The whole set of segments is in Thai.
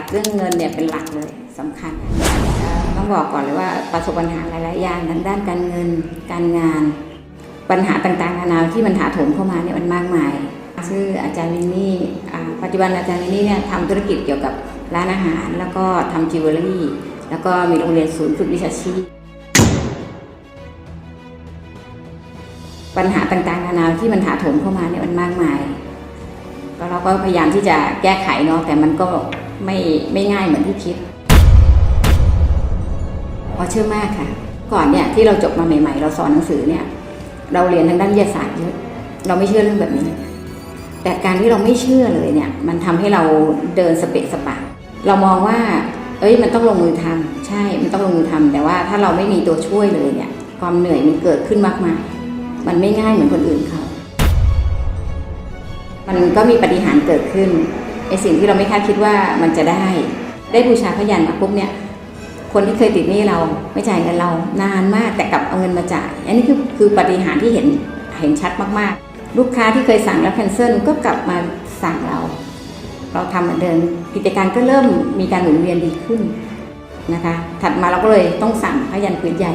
ขัดเรื่องเงินเนี่ยเป็นหลักเลยสำคัญ ต้องบอกก่อนเลยว่าประสบปัญหาหลายๆอย่างทางด้านการเงินการงาน ปัญหาต่างๆนานาที่มันถาโถมเข้ามาเนี่ยมันมากมายชื่ออาจารย์วินนี่ปัจจุบันอาจารย์วินนี่เนี่ยทำธุรกิจเกี่ยวกับร้านอาหาร แล้วก็ทำจิวเวลรี่ แล้วก็มีโรงเรียนศูนย์ฝึกวิชาชีพปัญหาต่างๆนานาที่มันถาโถมเข้ามาเนี่ยมันมากมาย ก็เราก็พยายามที่จะแก้ไขเนาะแต่มันก็ ไม่ไม่ง่ายเหมือนที่คิดพอเชื่อมากค่ะ ก่อนเนี่ยที่เราจบมาใหม่ ๆ เราสอนหนังสือเนี่ย เราเรียนทางด้านวิทยาศาสตร์เยอะเราไม่เชื่อเรื่องแบบนี้ แต่การที่เราไม่เชื่อเลยเนี่ย มันทำให้เราเดินสเปะสปะ เรามองว่า เอ้ยมันต้องลงมือทำใช่มันต้องลงมือทำแต่ว่าถ้าเราไม่มีตัวช่วยเลยเนี่ย ความเหนื่อยมันเกิดขึ้นมากมายมันไม่ง่ายเหมือนคนอื่นเขา มันก็มีปฏิหารเกิดขึ้น ไอสิ่งที่เราไม่คาดคิดว่ามันจะได้ ได้บูชาพยันมาปุ๊บเนี่ยคนที่เคยติดหนี้เราไม่จ่ายเงินเรานานมากแต่กลับเอาเงินมาจ่าย อันนี้คือคือปฏิหารที่เห็นเห็นชัดมากๆ ลูกค้าที่เคยสั่งแล้วแคนเซิลก็กลับมาสั่งเรา เราทำเหมือนเดิมกิจการก็เริ่มมีการหมุนเวียนดีขึ้นนะคะ ถัดมาเราก็เลยต้องสั่งพยันพื้นใหญ่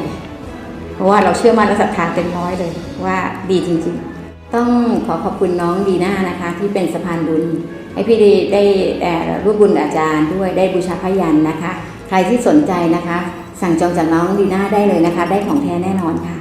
เพราะว่าเราเชื่อมั่นและศรัทธาเต็มร้อยเลยว่าดีจริงๆ ต้องขอขอบคุณน้องดีน่านะคะ ที่เป็นสะพานบุญ ให้พี่ได้ได้ร่วมบุญอาจารย์ด้วยได้บูชาพยันนะคะ ใครที่สนใจนะคะ สั่งจองจากน้องดีน่าได้เลยนะคะ ได้ของแท้แน่นอนค่ะ